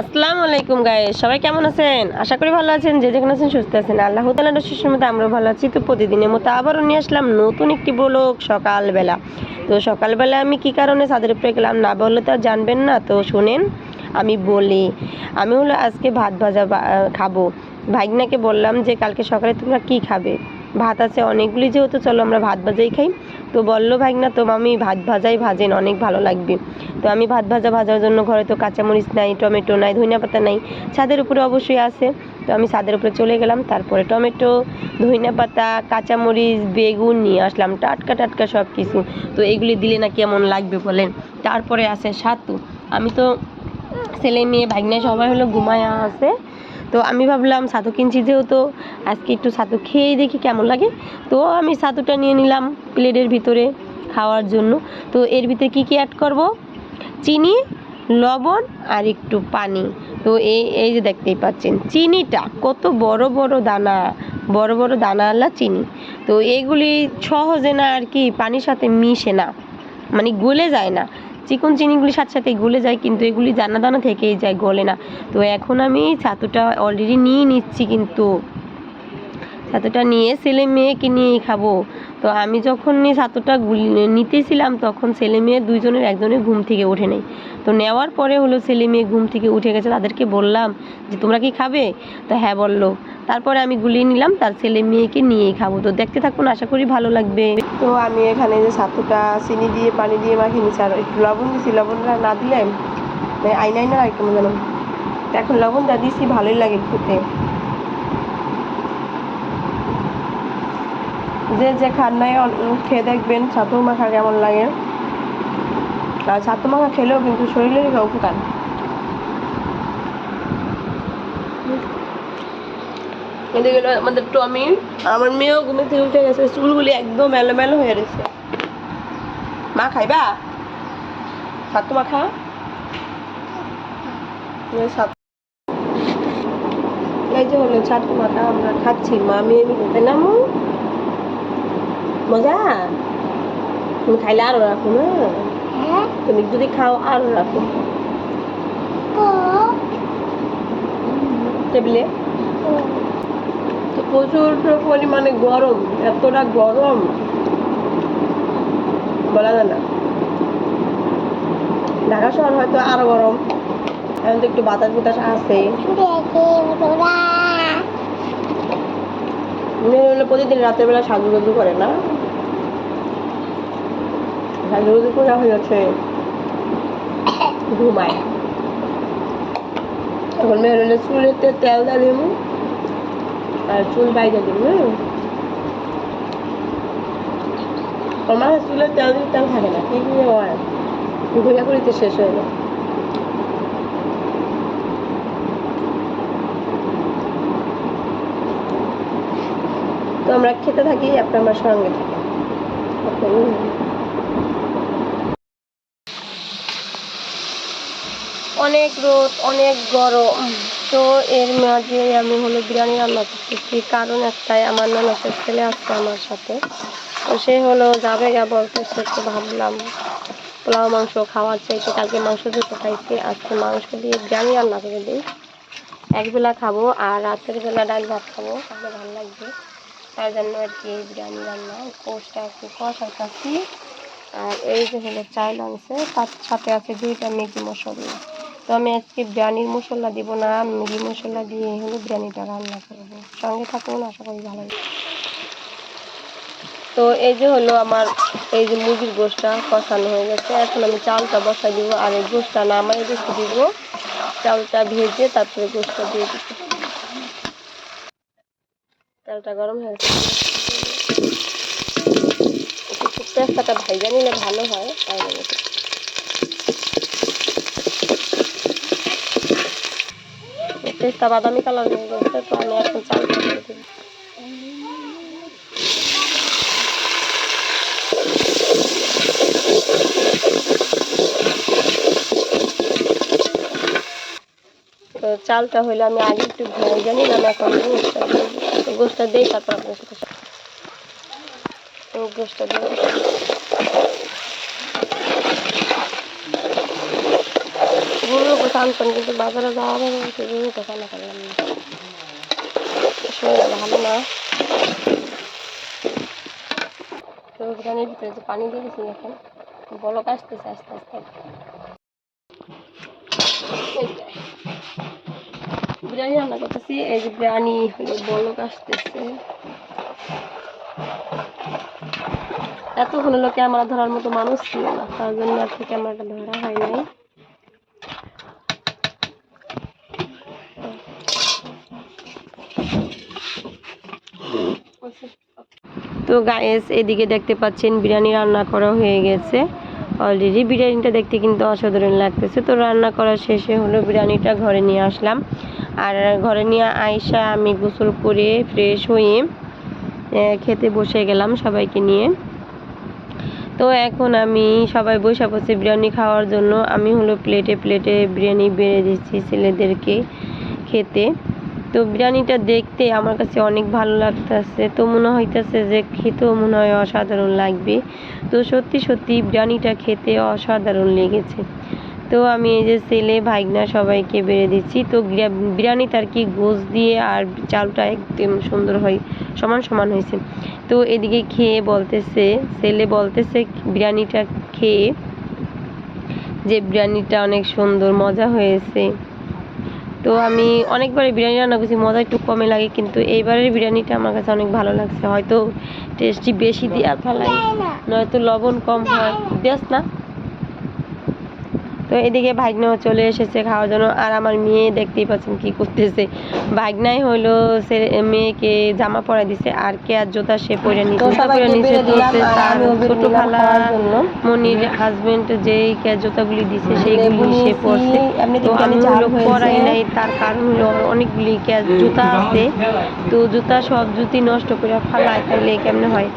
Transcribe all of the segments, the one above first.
আসসালামু আলাইকুম গায়ে সবাই কেমন আছেন? আশা করি ভালো আছেন, যে যেখানে আছেন সুস্থ আছেন। আল্লাহ তালার শিশুর মতো আমরা ভালো আছি। তো প্রতিদিনের মতো আবারও নিয়ে আসলাম নতুন একটি ব্লগ সকালবেলা। তো সকালবেলা আমি কি কারণে ছাদের উপরে গেলাম না বললে তো জানবেন না। তো শোনেন, আমি বলি, আমি হলো আজকে ভাত ভাজা খাব। ভাগনাকে বললাম যে কালকে সকালে তোমরা কি খাবে? ভাত আছে অনেকগুলি যেহেতু, চলো আমরা ভাত ভাজাই খাই। তো বলল ভাগনা তো আমি ভাত ভাজাই ভাজেন, অনেক ভালো লাগবে। তো আমি ভাত ভাজা ভাজার জন্য ঘরে তো কাঁচামরিচ নাই, টমেটো নাই, ধনিয়া পাতা নাই, ছাদের উপরে অবশ্যই আছে। তো আমি ছাদের উপরে চলে গেলাম, তারপরে টমেটো, ধনিয়া পাতা, কাঁচামরিচ, বেগুন নিয়ে আসলাম, টাটকা টাটকা সব কিছু তো এগুলি দিলে না কেমন লাগবে বলেন? তারপরে আছে সাতু। আমি তো ছেলে মেয়ে ভাগ্নে সবাই হলো ঘুমায়া আছে। তো আমি ভাবলাম ছাতু কিনছি যেহেতু, আজকে একটু ছাতু খেয়েই দেখি কেমন লাগে। তো আমি ছাতুটা নিয়ে নিলাম প্লেটের ভিতরে খাওয়ার জন্য। তো এর ভিতরে কি কি অ্যাড করব? চিনি, লবণ আর একটু পানি। তো এই এই যে দেখতেই পাচ্ছেন, চিনিটা কত বড় বড় দানা, বড় বড় দানাওয়ালা চিনি। তো এগুলি সহজে না আর কি পানির সাথে মিশে না মানে গলে যায় না। চিকন চিনিগুলি সাথে সাথে গলে যায়, কিন্তু এগুলি দানা দানা থেকেই যায়, গলে না। তো এখন আমি ছাতুটা অলরেডি নিয়ে নিচ্ছি কিন্তু। ছাতুটা নিয়ে ছেলে মেয়েকে নিয়েই খাব। তো আমি যখন ছাতুটা নিতেছিলাম, তখন ছেলে মেয়ে দুইজনের, একজনের ঘুম থেকে ওঠে নেই। তো নেওয়ার পরে হলো ছেলে মেয়ে ঘুম থেকে উঠে গেছে, তাদেরকে বললাম যে, তোমরা কি খাবে? তো হ্যাঁ বলল। তারপরে আমি গুলিয়ে নিলাম, তার ছেলে মেয়েকে নিয়েই খাব। তো দেখতে থাকুন, আশা করি ভালো লাগবে। তো আমি এখানে যে ছাতুটা, চিনি দিয়ে, পানি দিয়ে মাখিয়ে নিচ্ছি, আর একটু লবণ দিচ্ছি লবণটা না দিলে মানে আইনাই না আর কেমন তো এখন লবণটা দিচ্ছি ভালোই লাগে খেতে। যে যে খান নাই খেয়ে দেখবেন ছাতু মাখা কেমন লাগে। আর ছাতু মাখা খেলেও কিন্তু শরীরের উপকার। এদিকে আমাদের টমি, আমার মেয়েও ঘুমে থেকে উঠে গেছে, চুলগুলি একদম এলোমেলো হয়ে গেছে মা, খাইবা? ছাতু মাখা? এই যে হলো ছাতু মাখা, আমরা খাচ্ছি। মা মেয়ে মিলে তাই না মজা? তুমি খাইলে আরও রাখো, না? তুমি যদি খাও আরও রাখো। টেবিলে? তো প্রচুর পরিমাণে গরম এতটা গরম। বলা যায় না। ঢাকা শহর হয়তো আরও গরম। এখন তো একটু বাতাস বাতাস আছে। প্রতিদিন রাতের বেলা সাজুগুজু করে না? সাজুগুজু করে হয়েছে ঘুমায়। এখন মেয়ের হলে চুলেতে তেল দা দাঁড়িয়ে আর চুল বাইরে হ্যাঁ? আমার চুলের তেল দিলে তেল থাকে না কি দিয়ে হয় ঘুরিয়া ঘুরিতে শেষ হয়ে যায় তো আমরা খেতে থাকি আপনি আমার সঙ্গে থাকেন অনেক রোদ, অনেক গরম। তো এর মাঝে আমি হলো বিরিয়ানি রান্না করতেছি। কারণ একটাই, আমার নানাসের ছেলে আসছে আমার সাথে। তো সে হলো যাবে গা বলতেছে, তো ভাবলাম পোলাও মাংস খাওয়ার চাইতে কালকে মাংস দুটো খাইছি। আজকে মাংস দিয়ে বিরিয়ানি রান্না করে দিই। একবেলা খাব আর রাতের বেলা ডাল ভাত খাব, তাহলে ভালো লাগবে। তার জন্য আর কি বিরিয়ানি রান্না কোষটা একটু কষাইতেছি আর এই যে হলো চাল আনছে, তার সাথে আছে দুইটা ম্যাগি মশলা। তো আমি আজকে বিরিয়ানির মশলা দিব না ম্যাগি মশলা দিয়ে হলো বিরিয়ানিটা রান্না করব। সঙ্গে থাকুন, আশা করি ভালো তো এই যে হলো আমার, এই যে মুরগির গোশটা কষানো হয়ে গেছে। এখন আমি চালটা বসাই দিব আর এই গোশটা নামাই রেখে দিব। চালটা ভেজে তারপরে গোশটা দিয়ে দিব। চালটা গরম হয়ে গেছে। পেস্তাটা ভাইজা নিলে ভালো হয়, তাই জন্য একটু পেস্তা বাদামি কালার হয়ে গেছে, তো আমি এখন দিব তো চালটা হইলে আমি আগে একটু ভেজে নিলাম, এখন গোষ্ঠটা দিয়ে দিই। তারপর আপনার সাথে দিই। টানতাম কিন্তু বাজারে যাওয়া হবে না সেজন্য তো করলাম না। শরীরটা ভালো না। তো বিরিয়ানির ভিতরে যে পানি দিয়েছি এখন, বলক আসতেছে আস্তে আস্তে। বিরিয়ানি রান্না করতেছি, এই যে বিরিয়ানি হলো, বলক আসতেছে। এতক্ষণ হলো ক্যামেরা ধরার মতো মানুষ ছিল না, তার জন্য আর কি ক্যামেরাটা ধরা হয় নাই। তো গায়েস এদিকে দেখতে পাচ্ছেন বিরিয়ানি রান্না করা হয়ে গেছে। অলরেডি বিরিয়ানিটা দেখতে কিন্তু অসাধারণ লাগতেছে। তো রান্না করা শেষে হলো বিরিয়ানিটা ঘরে নিয়ে আসলাম। আর ঘরে নিয়ে আইসা আমি গোসল করে ফ্রেশ হয়ে খেতে বসে গেলাম সবাইকে নিয়ে। তো এখন আমি সবাই বসে পড়ছে বিরিয়ানি খাওয়ার জন্য আমি হলো প্লেটে প্লেটে বিরিয়ানি বেড়ে দিচ্ছি ছেলেদেরকে খেতে। তো বিরিয়ানিটা দেখতে আমার কাছে অনেক ভালো লাগতেছে। তো মনে হইতেছে যে খেতেও মনে হয় অসাধারণ লাগবে। তো সত্যি সত্যি বিরিয়ানিটা খেতে অসাধারণ লেগেছে। তো আমি এই যে ছেলে, ভাইগনা সবাইকে বেড়ে দিচ্ছি। তো বিরিয়ানি তার কি গোস দিয়ে আর চালটা একদম সুন্দর হয়, সমান সমান হয়েছে। তো এদিকে খেয়ে বলতেছে, ছেলে বলতেছে বিরিয়ানিটা খেয়ে যে বিরিয়ানিটা অনেক সুন্দর, মজা হয়েছে। তো আমি অনেকবার বিরিয়ানি রান্না করছি, মজা একটু কমে লাগে, কিন্তু এইবারের বিরিয়ানিটা আমার কাছে অনেক ভালো লাগছে। হয়তো টেস্টি বেশি দিয়ে ফেলাই নয়তো লবণ কম হয় দেস না? তো এদিকে ভাগ্নাও চলে এসেছে খাওয়ার জন্য। আর আমার মেয়ে দেখতেই পাচ্ছেন কি করতেছে। ভাগ্নাই হইল ছেলে- মেয়েকে জামা পরাই দিছে আর কে আর জুতা সে পরে পরে তার ছোট খালা মনির হাজবেন্ড যেই কে জুতাগুলি দিছে সেইগুলি সে পরছে। তো আমি হলো পরাই নাই তার কারণ হলো অনেকগুলি কে জুতা আছে। তো জুতা সব জুতি নষ্ট করে ফালায় তাহলে কেমনে হয়?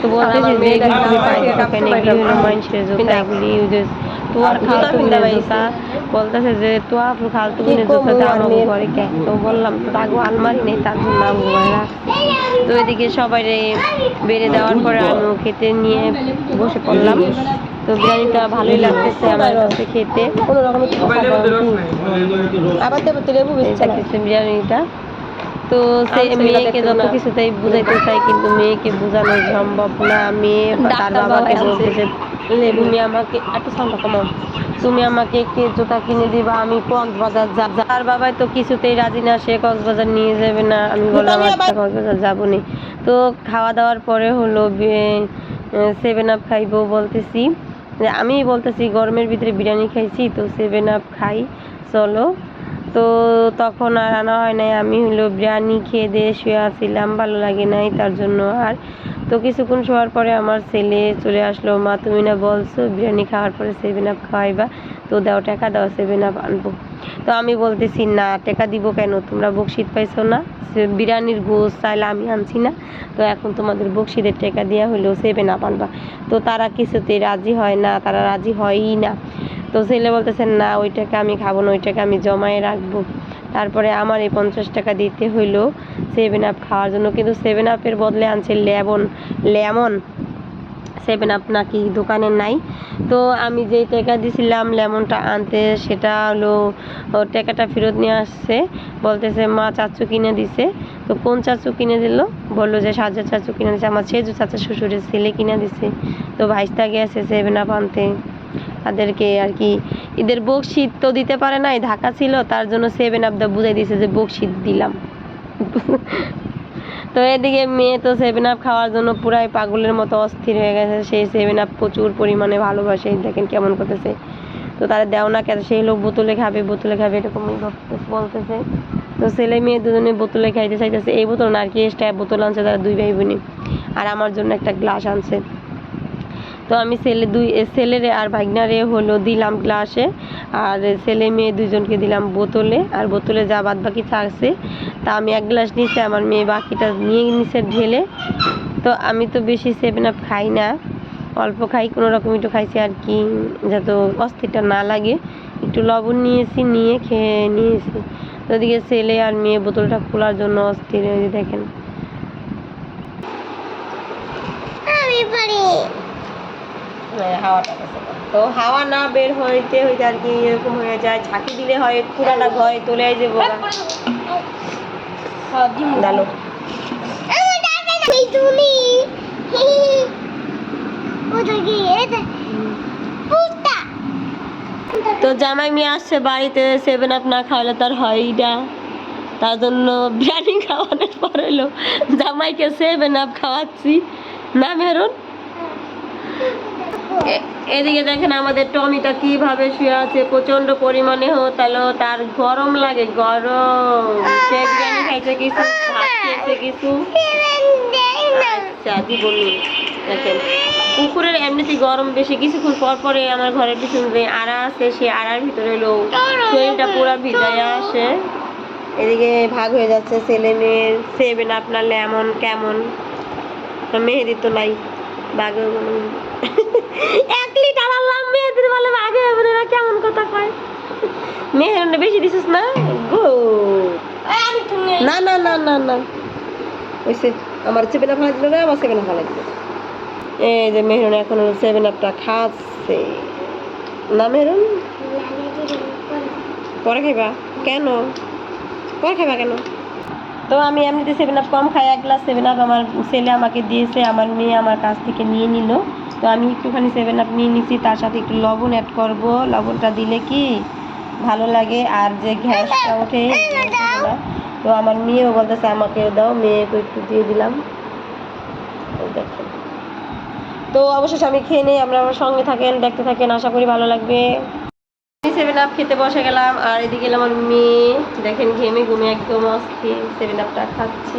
তো বলতেছে যে এগুলি পাইতে থাকেন এগুলি হলো মানুষের জুতা এগুলি ইউজেস তো আর খালতু বোনের জুতা। বলতেছে যে তো আর ফালতু বোনের জুতা দিয়ে আমাকে ঘরে কে? তো বললাম তো তাগো আলমারি নেই তার জন্য ঘরে তো এদিকে সবাই বেড়ে দেওয়ার পরে আমিও খেতে নিয়ে বসে পড়লাম। তো বিরিয়ানিটা ভালোই লাগতেছে আমার কাছে খেতে। কোনো রকমের আবার দেবো তো লেবু বেশি বিরিয়ানিটা। তো সে মেয়েকে যত কিছুতেই বুঝাইতে চাই কিন্তু মেয়েকে বোঝানো সম্ভব না। মেয়ে তার বাবাকে বলতেছে তুমি আমাকে একটু সাউন্ড কমাও তুমি আমাকে কে জুতা কিনে দিবা আমি কক্সবাজার যাব। তার বাবাই তো কিছুতেই রাজি না সে কক্সবাজার নিয়ে যাবে না। আমি বললাম আচ্ছা কক্সবাজার যাব নি তো খাওয়া দাওয়ার পরে হলো সেভেন আপ খাইবো বলতেছি। আমি বলতেছি গরমের ভিতরে বিরিয়ানি খাইছি তো সেভেন আপ খাই। চলো তো তখন আর আনা হয় নাই। আমি হলো বিরিয়ানি খেয়ে দিয়ে শুয়ে আসছিলাম ভালো লাগে নাই তার জন্য। আর তো কিছুক্ষণ শোয়ার পরে আমার ছেলে চলে আসলো, মা, তুমি না বলছো বিরিয়ানি খাওয়ার পরে সেভেন আপ খাওয়াইবা? তো দাও টাকা, দাও সেভেন আপ আনব। তো আমি বলতেছি, না, টাকা দিব কেন? তোমরা বকশিদ পাইছো না? বিরিয়ানির গোস চাইলে আমি আনছি না। তো এখন তোমাদের বকশিদের টাকা দেওয়া হলো সেভেন আপ আনবা। তো তারা কিছুতেই রাজি হয় না, তারা রাজি হয়ই না। তো ছেলে বলতেছে, না ওই টাকা আমি খাব না ওই টাকা আমি জমায়ে রাখব। তারপরে আমার এই পঞ্চাশ টাকা দিতে হইল সেভেন আপ খাওয়ার জন্য। কিন্তু সেভেন আপের বদলে আনছে লেমন লেমন সেভেন আপ নাকি দোকানে নাই। তো আমি যেই টাকা দিছিলাম লেমনটা আনতে, সেটা হলো টাকাটা ফেরত নিয়ে আসছে। বলতেছে, মা, চাচু কিনে দিছে। তো কোন চাচু কিনে দিল? বলল যে সাজা চাচু কিনে দিছে। আমার সেজু চাচা শ্বশুরের ছেলে কিনে দিছে। তো ভাইস্তা গেছে সেভেন আপ আনতে। তাদেরকে আর কি, এদের বকশিট তো দিতে পারে নাই ঢাকা ছিল, তার জন্য সেভেন আপ দা বুঝাই দিয়েছে যে বকশিট দিলাম। তো এদিকে মেয়ে তো সেভেন আপ খাওয়ার জন্য পুরাই পাগলের মতো অস্থির হয়ে গেছে সেই সেভেন আপ প্রচুর পরিমাণে ভালোবাসে, দেখেন কেমন করতেছে। তো তারা দেও না কেন সেই লোক বোতলে খাবে বোতলে খাবে বলতেছে- বলতেছে। তো ছেলে মেয়ে দুজনে বোতলে খাইতে চাইতেছে, এই বোতল না, আর কি এক্সট্রা বোতল আনছে তারা দুই ভাই বোনই আর আমার জন্য একটা গ্লাস আনছে। তো আমি ছেলে দুই ছেলেরে আর ভাগনারে হলো দিলাম গ্লাসে। আর ছেলে মেয়ে দুজনকে দিলাম বোতলে। আর বোতলে যা বাদ বাকি থাকছে, তা আমি এক গ্লাস নিচে আমার মেয়ে বাকিটা নিয়ে নিচে ঢেলে। তো আমি তো বেশি সেভেন আপ খাই না। অল্প খাই, কোনো রকম একটু খাইছি আর কি, যাতে অস্থিরটা না লাগে। একটু লবণ নিয়েছি, নিয়ে খেয়ে নিয়েছি। ওদিকে ছেলে আর মেয়ে বোতলটা খোলার জন্য অস্থির হয়ে দেখেন। আমি পারি। হাওয়াটা গেছে তো হাওয়া না বের হইতে হইতে আর কি এরকম হয়ে যায়। ঝাঁকি দিলে হয় পুরাটা ঘরে তোলে যাব ডালো তো জামাই মেয়ে আসছে বাড়িতে সেভেন আপ না খাওয়ালে তার হয়ই না তার জন্য বিরিয়ানি খাওয়ানোর পর হলো জামাইকে সেভেন আপ খাওয়াচ্ছি। না মেহরুন? এ- এদিকে দেখেন আমাদের টমিটা কীভাবে শুয়ে আছে প্রচণ্ড পরিমাণে হতালো তার গরম লাগে, গরম। সে বিরিয়ানি খাইছে কিছু, ভাত খেয়েছে কিছু। আচ্ছা দিবনি দেখেন কুকুরের এমনিতেই গরম বেশি, কিছুক্ষণ পর পরে আমার ঘরের পিছনে আড়া আছে সে আড়ার ভিতরে এলো শরীরটা পুরো ভিজায় আসে। এদিকে ভাগ হয়ে যাচ্ছে ছেলে মেয়ের সেভেন আপনার লেমন কেমন? মেহেদি তো নাই বাঘে এক লিটার আনলাম মেয়েদের বলে হবে না কেমন কথা কয়? মেহেরুনটা বেশি দিছিস না? গুড না না না না না। ওইসে, আমার সেভেন আপ দিল না আমার সেভেন আপ দিল। এই যে মেহরুন এখন সেভেন আপটা খাচ্ছে। না, মেহরুন? পরে খাইবা। কেন? পরে খাইবা কেন? তো আমি এমনিতে সেভেন আপ কম খাই, এক গ্লাস সেভেন আপ আমার ছেলে আমাকে দিয়েছে, আমার মেয়ে আমার কাছ থেকে নিয়ে নিল। তো আমি একটুখানি সেভেন আপ নিয়ে নিছি তার সাথে একটু লবণ অ্যাড করব। লবণটা দিলে কি ভালো লাগে? আর যে ঘ্যাসটা ওঠে। তো আমার মেয়েও বলতেছে আমাকেও দাও মেয়েকে একটু দিয়ে দিলাম। দেখেন তো অবশেষে আমি খেয়ে নিই আমরা আমার সঙ্গে থাকেন দেখতে থাকেন আশা করি ভালো লাগবে। সেভেন আপ খেতে বসে গেলাম আর এদিকে গেলাম আমার মেয়ে। দেখেন ঘেমে ঘুমে একদম অস্থির সেভেন আপটা খাচ্ছি।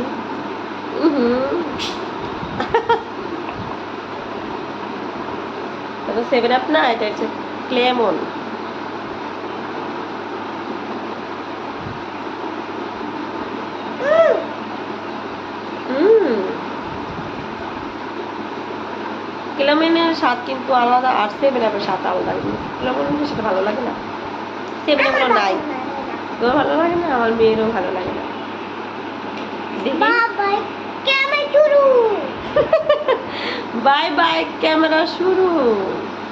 সেভেন আপ না? এটা হচ্ছে ক্লেমন হুম। ক্লামেনের স্বাদ কিন্তু আলাদা আর সেভেন আপের স্বাদ আলাদা। ক্লামেনের সেটা ভালো লাগে না। সেভেন আপটা নাই। তোর ভালো লাগে না? আমার মেয়েরও ভালো লাগে না। কেমন শুরু। বাই বাই ক্যামেরা শুরু।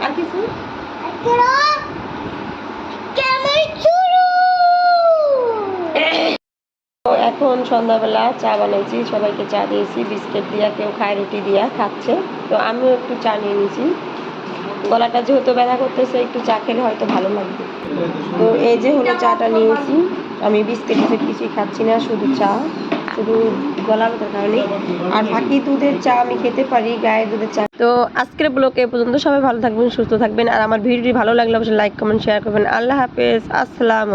আর কিছু? এখন সন্ধ্যাবেলা চা বানিয়েছি সবাইকে চা দিয়েছি, বিস্কিট দিয়া, কেউ খায় রুটি দিয়া, খাচ্ছে। তো আমিও একটু চা নিয়ে নিয়েছি গলাটা যেহেতু ব্যথা করতেছে, একটু চা খেলে হয়তো ভালো লাগবে। তো এই যে হলো চাটা নিয়েছি। আমি বিস্কিট কিছুই খাচ্ছি না, শুধু চা, শুধু গলা ব্যথার কারণে। আর বাকি দুধের চা আমি খেতে পারি গায়ে দুধের চা। তো আজকের ব্লকে পর্যন্ত সবাই ভালো থাকবেন, সুস্থ থাকবেন। আর আমার ভিডিওটি ভালো লাগলে অবশ্যই লাইক কমেন্ট শেয়ার করবেন। আল্লাহ হাফেজ, আসসালাম